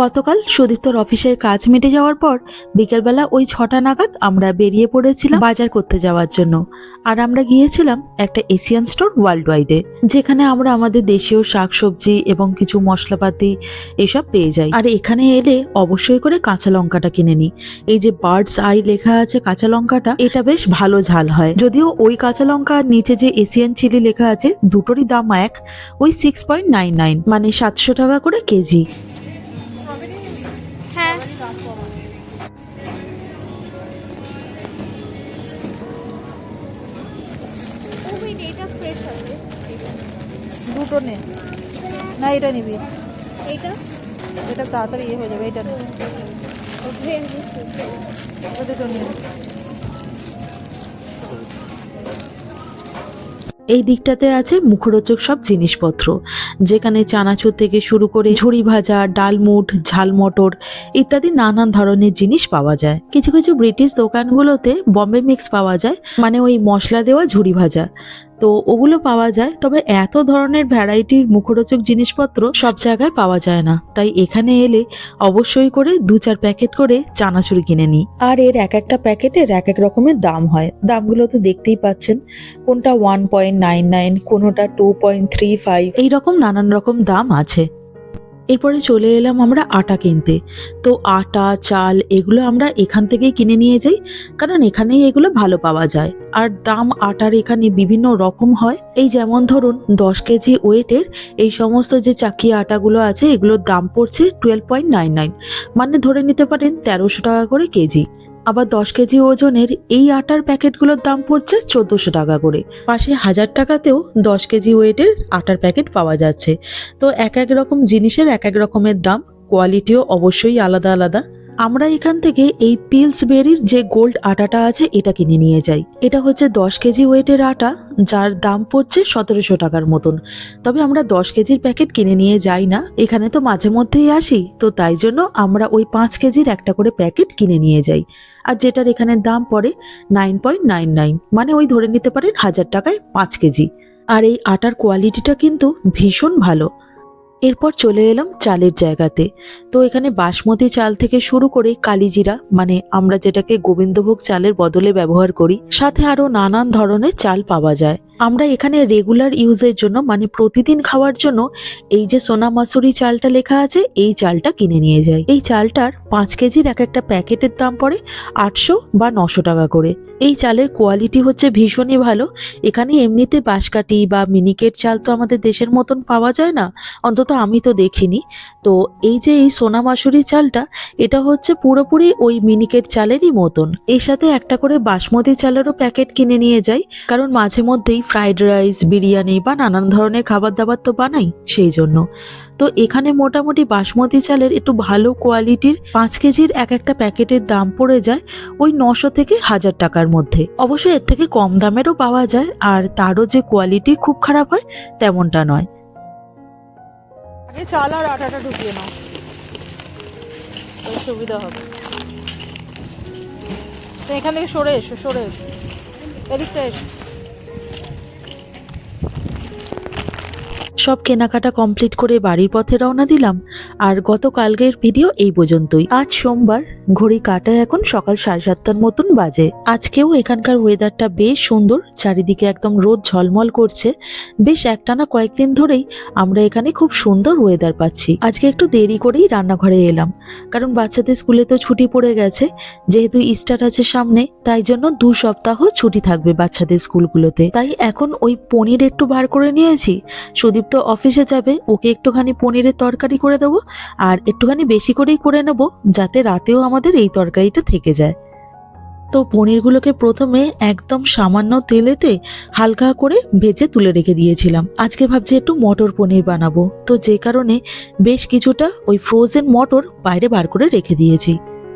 গতকাল সুদীপ্তর অফিসের কাজ মিটে যাওয়ার পর বিকেলবেলা ওই ছটা নাগাদ আমরা বেরিয়ে পড়েছিলাম বাজার করতে যাওয়ার জন্য। আর আমরা গিয়েছিলাম একটা এশিয়ান স্টোর ওয়ার্ল্ড ওয়াইডে যেখানে আমরা আমাদের দেশীয় শাকসবজি এবং কিছু মশলাপাতি এসব পেয়ে যাই। আর এখানে এলে অবশ্যই করে কাঁচা লঙ্কাটা কিনে নিই। এই যে বার্ডস আই লেখা আছে কাঁচা লঙ্কাটা, এটা বেশ ভালো ঝাল হয়। যদিও ওই কাঁচা লঙ্কা নিচে যে এশিয়ান চিলি লেখা আছে, দুটোরই দাম এক, ওই সিক্স পয়েন্ট নাইন নাইন মানে সাতশো টাকা করে কেজি। এটা ফ্রেশ আছে দুটো নে। না এটা নিবি। এটা? এটা তাড়াতাড়ি ইয়ে হয়ে যাবে এটা নে। দুটো নিয়ে এই দিকটাতে আছে মুখরোচক সব জিনিসপত্র যেখানে চানাচুর থেকে শুরু করে ঝুড়ি ভাজা ডালমুট ঝাল মটর ইত্যাদি নানান ধরনের জিনিস পাওয়া যায়। কিছু কিছু ব্রিটিশ দোকানগুলোতে বম্বে মিক্স পাওয়া যায় মানে ওই মশলা দেওয়া ঝুড়ি ভাজা। তো ওগুলো পাওয়া যায়। তবে এত ধরনের ভ্যারাইটির মুখরোচক জিনিসপত্র সব জায়গায় পাওয়া যায় না। তাই এখানে এলে অবশ্যই করে দু চার প্যাকেট করে চানাচুর কিনে নিই। আর এর এক একটা প্যাকেটের এক এক রকমের দাম হয়। দামগুলো তো দেখতেই পাচ্ছেন। কোনটা ওয়ান পয়েন্ট নাইন নাইন কোনোটা টু পয়েন্ট থ্রি ফাইভ এইরকম নানান রকম দাম আছে। এরপরে চলে এলাম আমরা আটা কিনতে। তো আটা, চাল এগুলো আমরা এখান থেকেই কিনে নিয়ে যাই, কারণ এখানেই এগুলো ভালো পাওয়া যায়। আর দাম আটার এখানে বিভিন্ন রকম হয়। এই যেমন ধরুন, দশ কেজি ওয়েটের এই সমস্ত যে চাকি আটাগুলো আছে, এগুলোর দাম পড়ছে টুয়েলভ পয়েন্ট নাইন নাইন মানে ধরে নিতে পারেন তেরোশো টাকা করে কেজি। আবার দশ কেজি ওজনের এই আটার প্যাকেটগুলোর দাম পড়ছে চোদ্দোশো টাকা করে। পাশে হাজার টাকাতেও দশ কেজি ওয়েটের আটার প্যাকেট পাওয়া যাচ্ছে। তো এক এক রকম জিনিসের এক এক রকমের দাম, কোয়ালিটিও অবশ্যই আলাদা আলাদা। আমরা এখান থেকে এই পিলস বেরির যে গোল্ড আটাটা আছে, এটা কিনে নিয়ে যাই। এটা হচ্ছে দশ কেজি ওয়েটের আটা, যার দাম পড়ছে সতেরোশো টাকার মতন। তবে আমরা দশ কেজির প্যাকেট কিনে নিয়ে যাই না, এখানে তো মাঝে মধ্যেই আসি। তো তাই জন্য আমরা ওই পাঁচ কেজির একটা করে প্যাকেট কিনে নিয়ে যাই। আর যেটার এখানে দাম পড়ে নাইন পয়েন্ট নাইন নাইন মানে ওই ধরে নিতে পারেন হাজার টাকায় পাঁচ কেজি। আর এই আটার কোয়ালিটিটা কিন্তু ভীষণ ভালো। এরপর চলে এলাম চালের জায়গাতে। তো এখানে বাসমতি চাল থেকে শুরু করে কালিজিরা মানে আমরা যেটাকে গোবিন্দভোগ চালের বদলে ব্যবহার করি, সাথে আরও নানান ধরনের চাল পাওয়া যায়। আমরা এখানে রেগুলার ইউজের জন্য মানে প্রতিদিন খাওয়ার জন্য, এই যে সোনা মাসুরি চালটা লেখা আছে, এই চালটা কিনে নিয়ে যাই। এই চালটার পাঁচ কেজির এক একটা প্যাকেটের দাম পড়ে আটশো বা নশো টাকা করে। এই চালের কোয়ালিটি হচ্ছে ভীষণই ভালো। এখানে এমনিতে বাঁশকাঠি বা মিনিকেট চাল তো আমাদের দেশের মতন পাওয়া যায় না, অন্তত আমি তো দেখিনি। তো এই যে এই সোনা মাসুরি চালটা, এটা হচ্ছে পুরোপুরি ওই মিনিকেট চালেরই মতন। এর সাথে একটা করে বাসমতি চালেরও প্যাকেট কিনে নিয়ে যাই, কারণ মাঝে মধ্যেই ফ্রাইড রাইস বিরিয়ানি বা নানান ধরনের খাবার দাবার তো বানাই সেই জন্য। তো এখানে মোটামুটি বাসমতি চালের একটু ভালো কোয়ালিটির পাঁচ কেজির এক একটা প্যাকেটের দাম পড়ে যায় ওই নশো থেকে হাজার টাকার মধ্যে। অবশ্যই এর থেকে কম দামেরও পাওয়া যায় আর তারও যে কোয়ালিটি খুব খারাপ হয় তেমনটা নয়। চাল আর আটাটা ঢুকিয়ে নাও। সুবিধা হবে। তো এখান থেকে সরে এসো সরে এসো। এদিকটা এসো। সব কেনাকাটা কমপ্লিট করে বাড়ির পথে রওনা দিলাম। আর গতকালকের ভিডিও এই পর্যন্তই। আজ সোমবার, ঘড়ি কাটায় এখন সকাল সাড়ে সাতটার মতন বাজে। আজকেও এখানকার ওয়েদারটা বেশ সুন্দর, চারিদিকে একদম রোদ ঝলমল করছে। বেশ একটানা কয়েকদিন ধরেই আমরা এখানে খুব সুন্দর ওয়েদার পাচ্ছি। আজকে একটু দেরি করেই রান্নাঘরে এলাম। কারণ বাচ্চাদের স্কুলে তো ছুটি পড়ে গেছে। যেহেতু ইস্টার আছে সামনে, তাই জন্য দু সপ্তাহ ছুটি থাকবে বাচ্চাদের স্কুলগুলোতে। তাই এখন ওই পনির একটু বার করে নিয়েছি। সুদীপ তো অফিসে যাবে, ওকে একটুখানি পনিরের তরকারি করে দেবো আর একটুখানি বেশি করেই করে নেব যাতে রাতেও আমাদের এই তরকারিটা থেকে যায়। তো পনিরগুলোকে প্রথমে একদম সামান্য তেলেতে হালকা করে ভেজে তুলে রেখে দিয়েছিলাম। আজকে ভাবছি একটু মটর পনির বানাবো। তো যে কারণে বেশ কিছুটা ওই ফ্রোজেন মটর বাইরে বার করে রেখে দিয়েছি।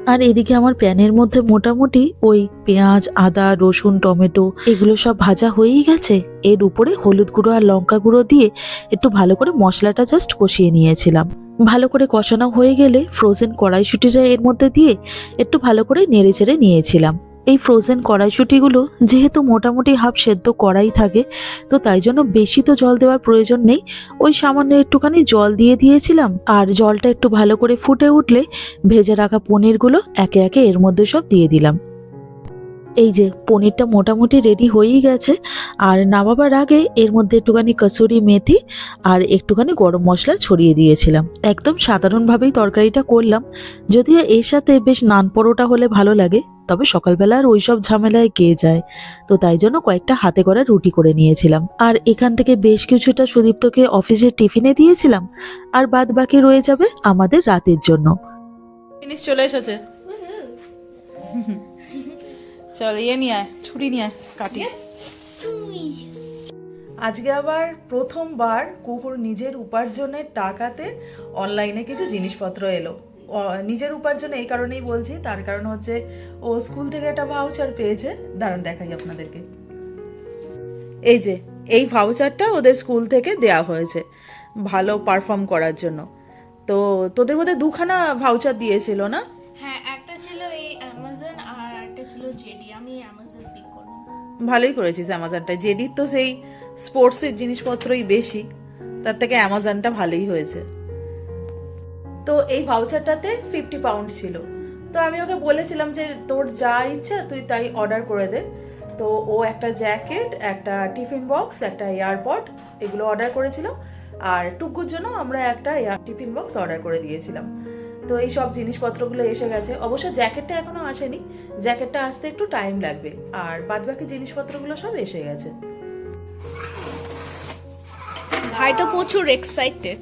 আর এদিকে আমার প্যানের মধ্যে মোটামুটি ওই পেঁয়াজ, আদা, রসুন, টমেটো এগুলো সব ভাজা হয়েই গেছে। এর উপরে হলুদ গুঁড়ো আর লঙ্কা গুঁড়ো দিয়ে একটু ভালো করে মশলাটা জাস্ট কষিয়ে নিয়েছিলাম। ভালো করে কষানো হয়ে গেলে ফ্রোজেন কড়াইশুটিটা এর মধ্যে দিয়ে একটু ভালো করে নেড়ে চেড়ে নিয়েছিলাম। এই ফ্রোজেন কড়াইশুটিগুলো যেহেতু মোটামুটি হাফ সেদ্ধ করাই থাকে, তো তাই জন্য বেশি তো জল দেওয়ার প্রয়োজন নেই। ওই সামান্য একটুখানি জল দিয়ে দিয়েছিলাম, আর জলটা একটু ভালো করে ফুটে উঠলে ভেজে রাখা পনিরগুলো একে একে এর মধ্যে সব দিয়ে দিলাম। এই যে পনিরটা মোটামুটি রেডি হয়েই গেছে। আর নামাবার আগে এর মধ্যে একটুখানি কসুরি মেথি আর একটুখানি গরম মশলা ছড়িয়ে দিয়েছিলাম। একদম সাধারণভাবেই তরকারিটা করলাম। যদিও এর সাথে বেশ নান পরোটা হলে ভালো লাগে তবে সকালবেলা আর ওইসব ঝামেলায় কে যায়? তো তাই জন্য কয়েকটা হাতে করা রুটি করে নিয়েছিলাম। আর এখান থেকে বেশ কিছুটা সুদীপ্তকে অফিসের টিফিনে দিয়েছিলাম। আর বাদ বাকি রয়ে যাবে আমাদের রাতের জন্য। জিনিস চলে এসেছে। চল ইয়ে নিয়ে আয় ছুরি নিয়ে আয় কাটি আজকে আবার প্রথমবার কুকুর নিজের উপার্জনের টাকাতে অনলাইনে কিছু জিনিসপত্র এলো। নিজের উপার্জন এই কারণেই বলছি তার কারণ হচ্ছে ও স্কুল থেকে একটা ভাউচার পেয়েছে। দাঁড়ান দেখাই আপনাদেরকে। এই যে এই ভাউচারটা ওদের স্কুল থেকে দেয়া হয়েছে ভালো পারফর্ম করার জন্য। তো তোদের মধ্যে দুখানা ভাউচার দিয়েছিল না? ভালোই করেছিস অ্যামাজনটা। জেডির তো সেই স্পোর্টসের জিনিসপত্রই বেশি, তার থেকে অ্যামাজনটা ভালোই হয়েছে। তো এই ভাউচারটাতে ফিফটি পাউন্ড ছিল। তো আমি ওকে বলেছিলাম যে, তোর যা ইচ্ছা, তুই তাই অর্ডার করে দে। তো ও একটা জ্যাকেট একটা টিফিন বক্স একটা এয়ারপড এগুলো অর্ডার করেছিল। আর টুকুর জন্য আমরা একটা টিফিন বক্স অর্ডার করে দিয়েছিলাম। তো এই সব জিনিসপত্রগুলো এসে গেছে। অবশ্য জ্যাকেটটা এখনও আসেনি। জ্যাকেটটা আসতে একটু টাইম লাগবে। আর বাদবাকি জিনিসপত্রগুলো সব এসে গেছে। ভাই তো প্রচুর এক্সাইটেড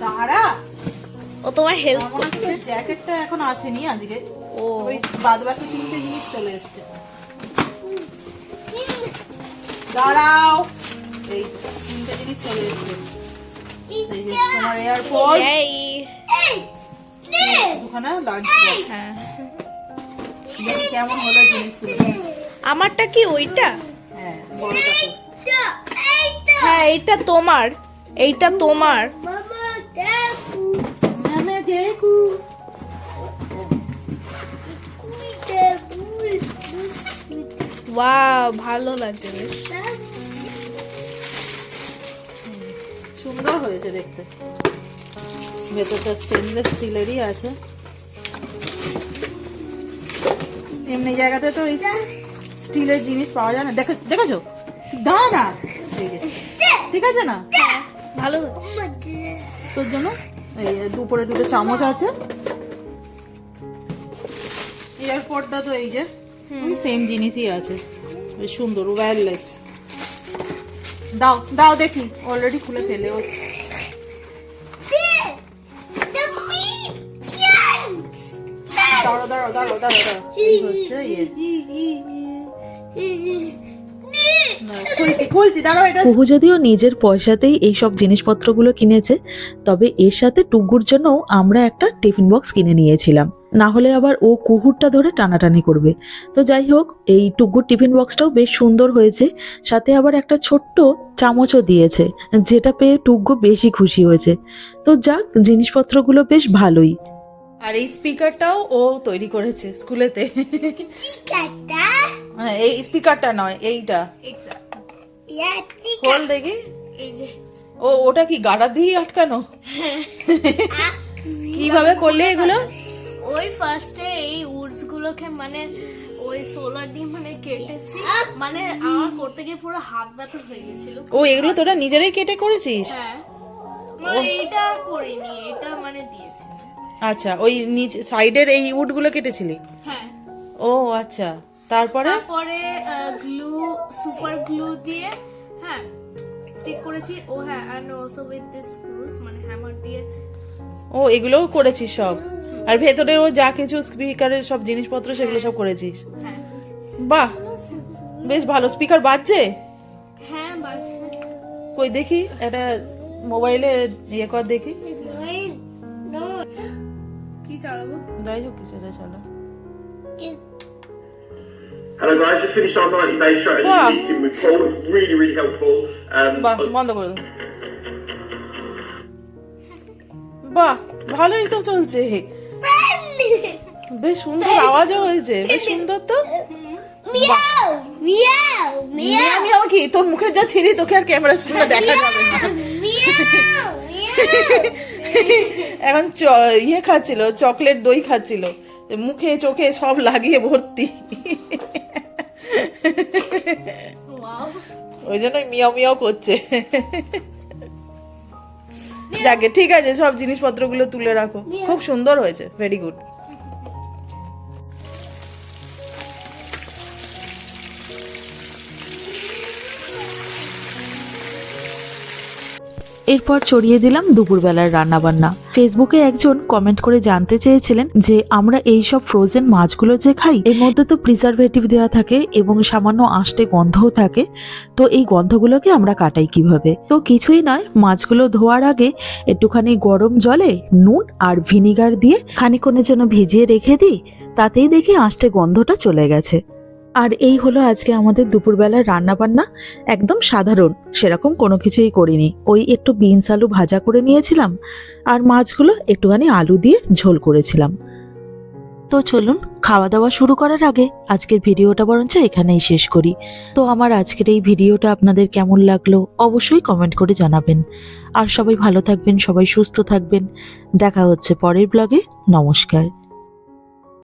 দাঁড়া! ও তোমার হেল্প হচ্ছে জ্যাকেটটা এখন আসেনি আজকে। ও। ওই বাদবাকি তিনটে জিনিস চলে এসেছে। দাঁড়াও! এই তিনটে জিনিস চলে এসেছে। এই যে তোমার এয়ারপোর্ট দুখানা লাঞ্চ বক্স হ্যাঁ দেখি কেমন হলো জিনিসগুলো। আমারটা কি ওইটা? হ্যাঁ বড়টা হ্যাঁ এইটা তোমার। এইটা তোমার। মামা ভালো লাগছে বেশ। সুন্দর হয়েছে দেখতে। ভেতরটা স্টেনলেস স্টিলেরই আছে। এমনি জায়গাতে তো এই স্টিলের জিনিস পাওয়া যায় না। দেখো দেখেছ? দাও না। ঠিক আছে না? ভালো। তোর জন্য এই দুপুরে দুটো চামচ আছে। এয়ারপোর্টটা তো এই যে ওই সেম জিনিসই আছে। সুন্দর ওয়্যারলেস দাও দাও দেখি। অলরেডি খুলে ফেলে ও। দাঁড়াও কুহু যদিও নিজের পয়সাতেই এই সব জিনিসপত্রগুলো কিনেছে, তবে এর সাথে টুকুর জন্য আমরা একটা টিফিন বক্স কিনে নিয়েছিলাম। না হলে আবার ও কুহুরটা ধরে টানাটানি করবে। তো যাই হোক, এই টুকুর টিফিন বক্সটাও বেশ সুন্দর হয়েছে, সাথে আবার একটা ছোট্ট চামচও দিয়েছে, যেটা পেয়ে টুকু বেশি খুশি হয়েছে। তো যাক, জিনিসপত্রগুলো বেশ ভালোই। আর এই স্পিকারটাও ও তৈরি করেছে স্কুলেতে। হ্যাঁ, এই স্পিকারটা নয় এইটা। খোল দেখি। এই যে। ও ওটা কি গাড়া দিয়ে আটকানো? কীভাবে করলে এগুলো? ওই ফার্স্টে এই উডস গুলোকে মানে ওই সোলার দিয়ে মানে কেটেছি। মানে আমার করতে গিয়ে পুরো হাত ব্যথা হয়ে গেছিল। ও এগুলো তোরা নিজেরাই কেটে করেছিস? হ্যাঁ। মানে এইটা করিনি এটা মানে দিয়েছি। আচ্ছা ওই নিচ সাইডের এই উডগুলো কেটেছিলি? হ্যাঁ। ও আচ্ছা। তারপরে? তারপরে গ্লু সুপার গ্লু দিয়ে হ্যাঁ স্টিক করেছি। ও হ্যাঁ and also with this screws মানে হ্যামার দিয়ে। ও এগুলোও করেছিস সব? আর ভেতরে ও যা কিছু স্পিকারের সব জিনিসপত্র সেগুলো সব করেছিস? হ্যাঁ। বাহ! বেশ ভালো। স্পিকার বাজছে? হ্যাঁ বাস কই দেখি একটা মোবাইলে ইয়ে কর দেখি। চালাবো? যাই হোক কিছু এটা চলো। Hello guys, just finished our 90 day strategy Wow. meeting with Paul. It was really, really helpful. Um, বাহ I বন্ধ করে দাও। বাহ ভালোই তো চলছে। বেশ সুন্দর আওয়াজও হয়েছে। বেশ সুন্দর তো? মিয়াও মিয়াও মিয়াও। আমি কি? তোর মুখের যা ছিঁড়ি তোকে আর ক্যামেরার সামনে দেখা যাবে না। মিয়াও। এখন ইয়ে খাচ্ছিল চকলেট দই খাচ্ছিল। মুখে চোখে সব লাগিয়ে ভর্তি। ওই জন্যই মিয়াও মিয়াও করছে। যাকে ঠিক আছে সব জিনিসপত্রগুলো তুলে রাখো। খুব সুন্দর হয়েছে ভেরি গুড এরপর চড়িয়ে দিলাম দুপুরবেলার রান্নাবান্না। ফেসবুকে একজন কমেন্ট করে জানতে চেয়েছিলেন যে, আমরা এই সব ফ্রোজেন মাছগুলো যে খাই, এর মধ্যে তো প্রিজারভেটিভ দেওয়া থাকে এবং সামান্য আষ্টে গন্ধও থাকে। তো এই গন্ধগুলোকে আমরা কাটাই কীভাবে? তো কিছুই নয়, মাছগুলো ধোয়ার আগে একটুখানি গরম জলে নুন আর ভিনিগার দিয়ে খানিক্ষণের জন্য ভিজিয়ে রেখে দিই। তাতেই দেখি আষ্টে গন্ধটা চলে গেছে। আর এই হলো আজকে আমাদের দুপুরবেলার রান্নাবান্না। একদম সাধারণ, সেরকম কোনো কিছুই করিনি। ওই একটু বিনস আলু ভাজা করে নিয়েছিলাম, আর মাছগুলো একটুখানি আলু দিয়ে ঝোল করেছিলাম। তো চলুন খাওয়া দাওয়া শুরু করার আগে আজকের ভিডিওটা বরঞ্চ এখানেই শেষ করি। তো আমার আজকের এই ভিডিওটা আপনাদের কেমন লাগল অবশ্যই কমেন্ট করে জানাবেন। আর সবাই ভালো থাকবেন, সবাই সুস্থ থাকবেন। দেখা হচ্ছে পরের ব্লগে। নমস্কার।